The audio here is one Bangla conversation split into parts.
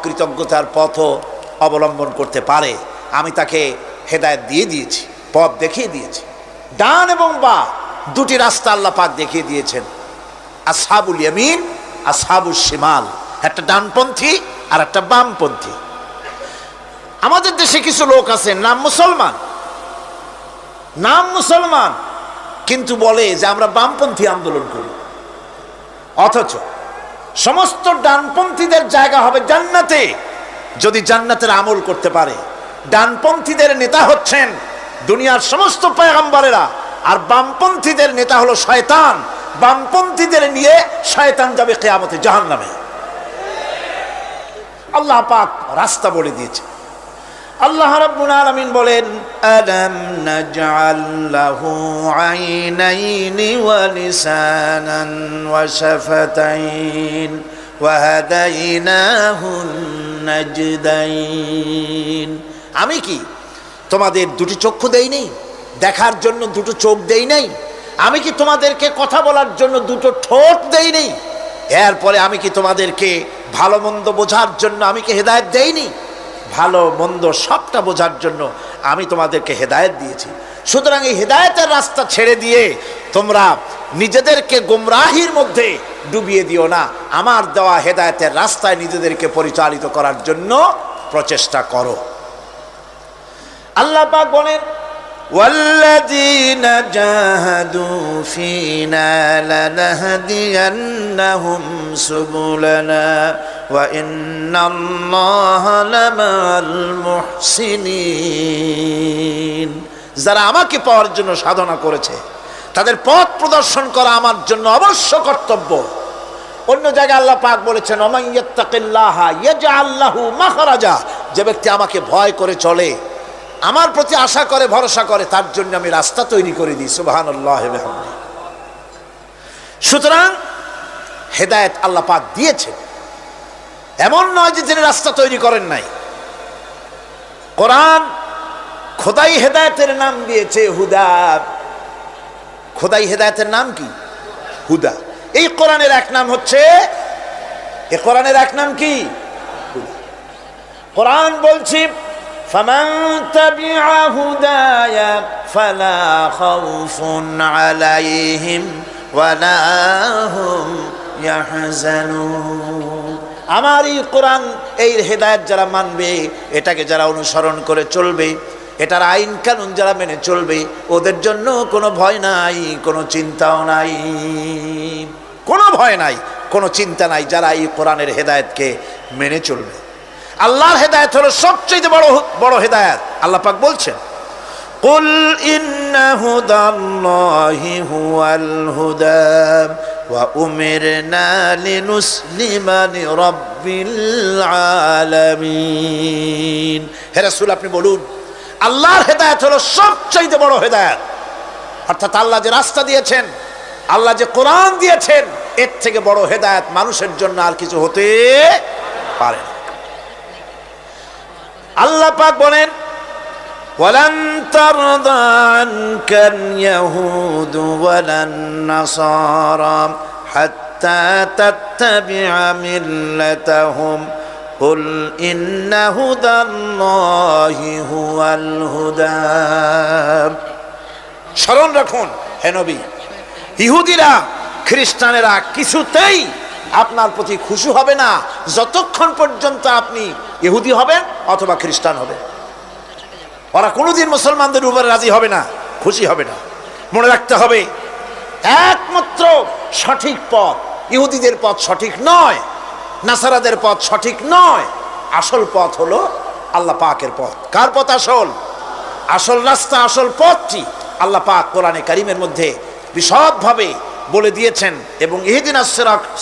অকৃতজ্ঞতার পথও অবলম্বন করতে পারে। আমি তাকে হেদায়েত দিয়ে দিয়েছি, পথ দেখিয়ে দিয়েছি। ডান এবং বা দুটি রাস্তা আল্লাহ পাক দেখিয়ে দিয়েছেন। আসহাবুল ইয়ামিন আসহাবুল শিমাল। একটা ডানপন্থী আর একটা বামপন্থী। আমাদের দেশে কিছু লোক আছে নাম মুসলমান। নাম মুসলমান, কিন্তু বলে যে আমরা বামপন্থী আন্দোলন করি। অথচ সমস্ত ডানপন্থীদের জায়গা হবে জান্নাতে, যদি জান্নাতের আমল করতে পারে। ডানপন্থীদের নেতা হচ্ছেন দুনিয়ার সমস্ত পয়গম্বরেরা, আর বামপন্থীদের নেতা হলো শয়তান। বামপন্থীদের নিয়ে শয়তান যাবে কেয়ামতে জাহান নামে আল্লাহ পাক রাস্তা বলে দিয়েছে আল্লাহ রাব্বুল আলামিন বলেন, আলাম নাজআল লাহু আইনাইনি ওয়া লিসানান ওয়া শাফাতাইন ওয়া হাদাইনাহুন নাজদাইন। আমি কি তোমাদের দুটি চক্ষু দেই নাই? দেখার জন্য দুটো চোখ দেই নাই? আমি কি তোমাদেরকে কথা বলার জন্য দুটো ঠোঁট দেই নাই? এরপরে আমি কি তোমাদেরকে ভালো মন্দ বোঝার জন্য আমি কি হেদায়ত দেইনি ভালো, মন্দ, সবটা বোঝার জন্য আমি তোমাদেরকে হেদায়ত দিয়েছি। সুতরাং এই হেদায়তের রাস্তা ছেড়ে দিয়ে তোমরা নিজেদেরকে গোমরাহির মধ্যে ডুবিয়ে দিও না। আমার দেওয়া হেদায়তের রাস্তায় নিজেদেরকে পরিচালিত করার জন্য প্রচেষ্টা করো। আল্লাহ বলেন والذين جاهدوا فينا لنهدينهم سبلنا وإن الله لمع المحسنين যারা আমাকে পাওয়ার জন্য সাধনা করেছে তাদের পথ প্রদর্শন করা আমার জন্য অবশ্য কর্তব্য অন্য জায়গায় আল্লাহ পাক বলেছেন অমাইয়াত্তাকিল্লাহা ইয়াজআল্লাহু মাখরাজা যে ব্যক্তি আমাকে ভয় করে চলে আমার প্রতি আশা করে, ভরসা করে, তার জন্য আমি রাস্তা তৈরি করে দিই ওয়া সুতরাং হেদায়েত আল্লাহ পাক দিয়েছেন। এমন নয় যে তিনি রাস্তা তৈরি করেন নাই। কোরআন খোদাই হেদায়তের নাম দিয়েছে, হুদা। খোদাই হেদায়তের নাম কি? হুদা। এই কোরআনের এক নাম হচ্ছে এ কোরআনের এক নাম কি। কোরআন বলছি فمن تبع هداي فلا خوف عليهم ولا هم يحزنون আমার এই কোরআন এই হেদায়েত যারা মানবে এটাকে যারা অনুসরণ করে চলবে এটার আইন কানুন যারা মেনে চলবে ওদের জন্য কোনো ভয় নাই কোনো চিন্তাও নাই কোনো ভয় নাই কোনো চিন্তা নাই যারা এই কোরআনের হেদায়েতকে মেনে চলবে আল্লাহর হেদায়েত হলো সবচেয়ে বড় বড় হেদায়েত আল্লাহ পাক বলছেন قل إن هدى الله هو الهدى وأمرنا لنسلم لرب العالمين হে রাসূল আপনি বলুন আল্লাহর হেদায়েত হলো সবচাইতে বড় হেদায়েত অর্থাৎ আল্লাহ যে রাস্তা দিয়েছেন আল্লাহ যে কোরআন দিয়েছেন এর থেকে বড় হেদায়েত মানুষের জন্য আর কিছু হতে পারে না আল্লাহ পাক বলেন ولن ترضى عنك اليهود ولا النصارى حتى تتبع ملتهم قل إن هدى الله هو الهدى স্মরণ রাখুন হে নবী ইহুদিরা খ্রিস্টানেরা কিছুতেই আপনার প্রতি খুশি হবে না যতক্ষণ পর্যন্ত আপনি ইহুদি হবেন অথবা খ্রিস্টান হবে। ওরা কোনোদিন মুসলমানদের উপরে রাজি হবে না, খুশি হবে না। মনে রাখতে হবে, একমাত্র সঠিক পথ, ইহুদিদের পথ সঠিক নয়, নাসারাদের পথ সঠিক নয়, আসল পথ হলো আল্লাহ পাকের পথ। কার পথ আসল? আসল রাস্তা, আসল পথটি আল্লাহ পাক কোরআনে কারিমের মধ্যে বিশদভাবে বলে দিয়েছেন এবং ইহদিন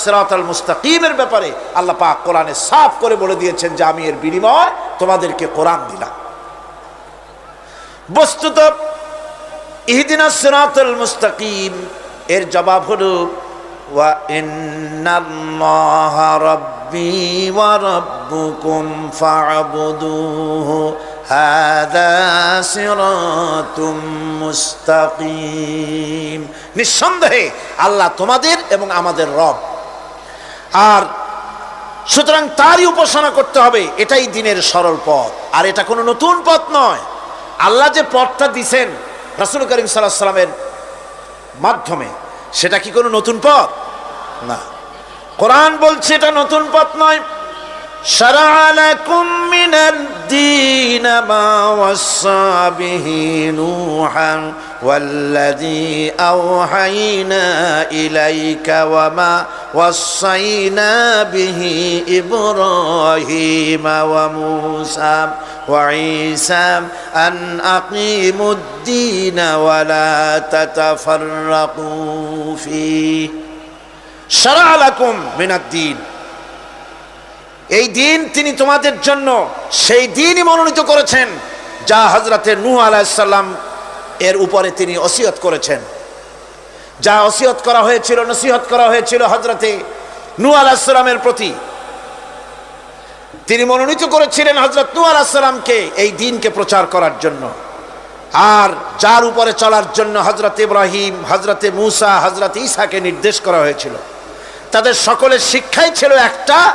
সেরাত আল মুস্তাকিমের ব্যাপারে আল্লাহ পাক কোরআনে সাফ করে বলে দিয়েছেন যে আমি এর বিনিময় তোমাদেরকে কোরআন দিলাম। বস্তুত ইহদিন সিরাত আল মুস্তাকিম, এর জবাব হলো নিঃসন্দেহে আল্লাহ তোমাদের এবং আমাদের রব। আর সুতরাং তারই উপাসনা করতে হবে এটাই দিনের সরল পথ আর এটা কোনো নতুন পথ নয় আল্লাহ যে পথটা দিছেন রাসুল করিম সাল্লাহ সাল্লামের মাধ্যমে সেটা কি কোনো নতুন পথ না কোরআন বলছে এটা নতুন পথ নয় شرع لكم من الدين ما وصى به نوحا والذي أوحينا إليك وما وصينا به إبراهيم وموسى وعيسى أن أقيموا الدين ولا تتفرقوا فيه সারা আলাকুম মিনাদ্দিন এই দিন তিনি তোমাদের জন্য সেই দিনই মনোনীত করেছেন যা হজরতে নূহ আলাইসাল্লাম এর উপরে তিনি ওসিয়ত করেছেন। যা ওসিয়ত করা হয়েছিল, নসিহত করা হয়েছিল হজরতে নূহ আলাহিসাল্লামের প্রতি। তিনি মনোনীত করেছিলেন হজরত নূহ আলাহিসাল্লামকে এই দিনকে প্রচার করার জন্য। আর যার উপরে চলার জন্য হজরত ইব্রাহিম হজরতে মুসা হজরত ইসাকে নির্দেশ করা হয়েছিল। তাদের সকলের শিক্ষাই ছিল একটা,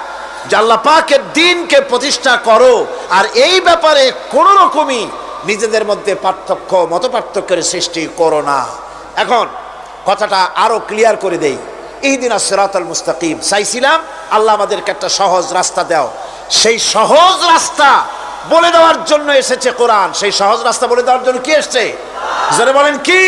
যে আল্লাহ পাকের দিনকে প্রতিষ্ঠা করো, আর এই ব্যাপারে কোনো রকমই নিজেদের মধ্যে পার্থক্য মত পার্থক্যের সৃষ্টি করো না। এখন কথাটা আরও ক্লিয়ার করে দেই। এই দিন আসরাতাল মুস্তাকিম, চাইছিলাম আল্লাহ আমাদেরকে একটা সহজ রাস্তা দাও। সেই সহজ রাস্তা বলে দেওয়ার জন্য এসেছে কোরআন। সেই সহজ রাস্তা বলে দেওয়ার জন্য কি এসছে? যারা বলেন কি?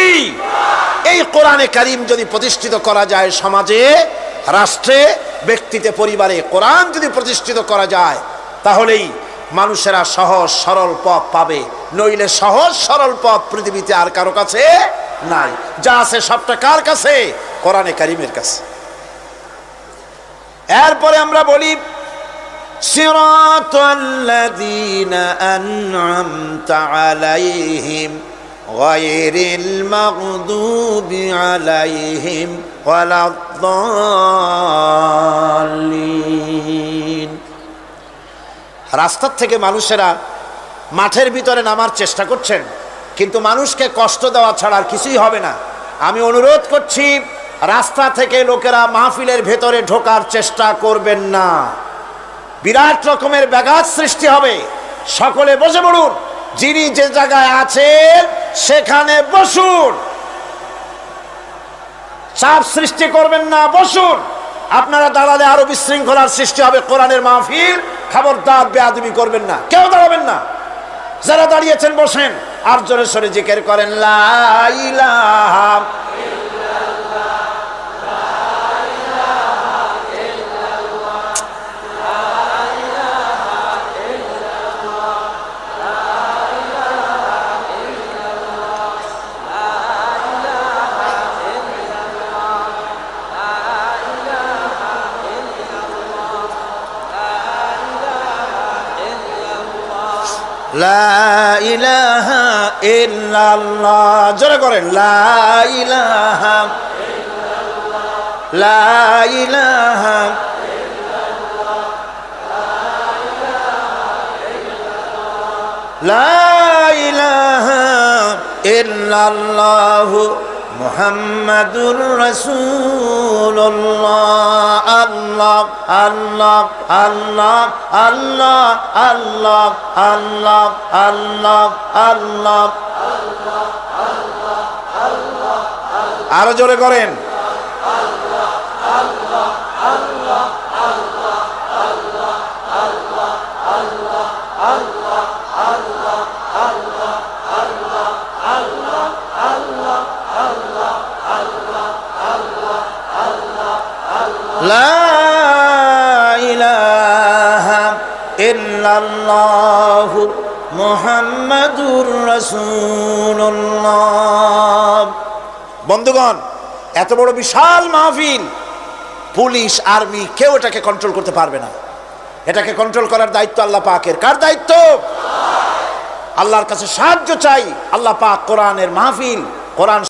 এই কোরআনে কারিম যদি প্রতিষ্ঠিত করা যায় সমাজে, রাষ্ট্রে, ব্যক্তিতে, পরিবারে কোরআন যদি প্রতিষ্ঠিত করা যায়, তাহলেই মানুষেরা সহজ সরল পথ পাবে নইলে সহজ সরল পথ পৃথিবীতে আর কারো কাছে নাই যা আছে সবটা কার কাছে কোরআনে কারিমের কাছে এরপরে আমরা বলি صراط الذين أنعمت عليهم غير المغضوب عليهم ولا الضالين রাস্তার থেকে মানুষেরা মাঠের ভিতরে নামার চেষ্টা করছেন, কিন্তু মানুষকে কষ্ট দেওয়া ছাড়া আর কিছুই হবে না। আমি অনুরোধ করছি, রাস্তা থেকে লোকেরা মাহফিলের ভেতরে ঢোকার চেষ্টা করবেন না। বিরাট রকমের ব্যাঘাত সৃষ্টি হবে। সকলে বসে পড়ুন, যিনি যে জায়গায় আছেন, সেখানে বসুন। চাপ সৃষ্টি করবেন না, বসুন। আপনারা দাঁড়ালে আরও বিশৃঙ্খলার সৃষ্টি হবে কোরআনের মাহফিল। খবরদার বেয়াদবি করবেন না। কেউ দাঁড়াবেন না। যারা দাঁড়িয়েছেন, বসেন। আর জোরে সরে জিকের করেন লা ইলাহা ইল্লাল্লাহ। জোরে করেন লা ইলাহা মোহাম্মদুর রসুল্লাহ আল্লাহ আল্লাহ আল্লাহ আল্লাহ আল্লাহ আল্লাহ আল্লাহ আল্লাহ। আরও জোরে করেন। বন্ধুগণ, এত বড় বিশাল মাহফিল, পুলিশ, আর্মি, কেউ এটাকে কন্ট্রোল করতে পারবে না। এটাকে কন্ট্রোল করার দায়িত্ব আল্লাহ পাকের। কার দায়িত্ব? আল্লাহর কাছে সাহায্য চাই। আল্লাহ পাক কোরআনের মাহফিল, কোরআন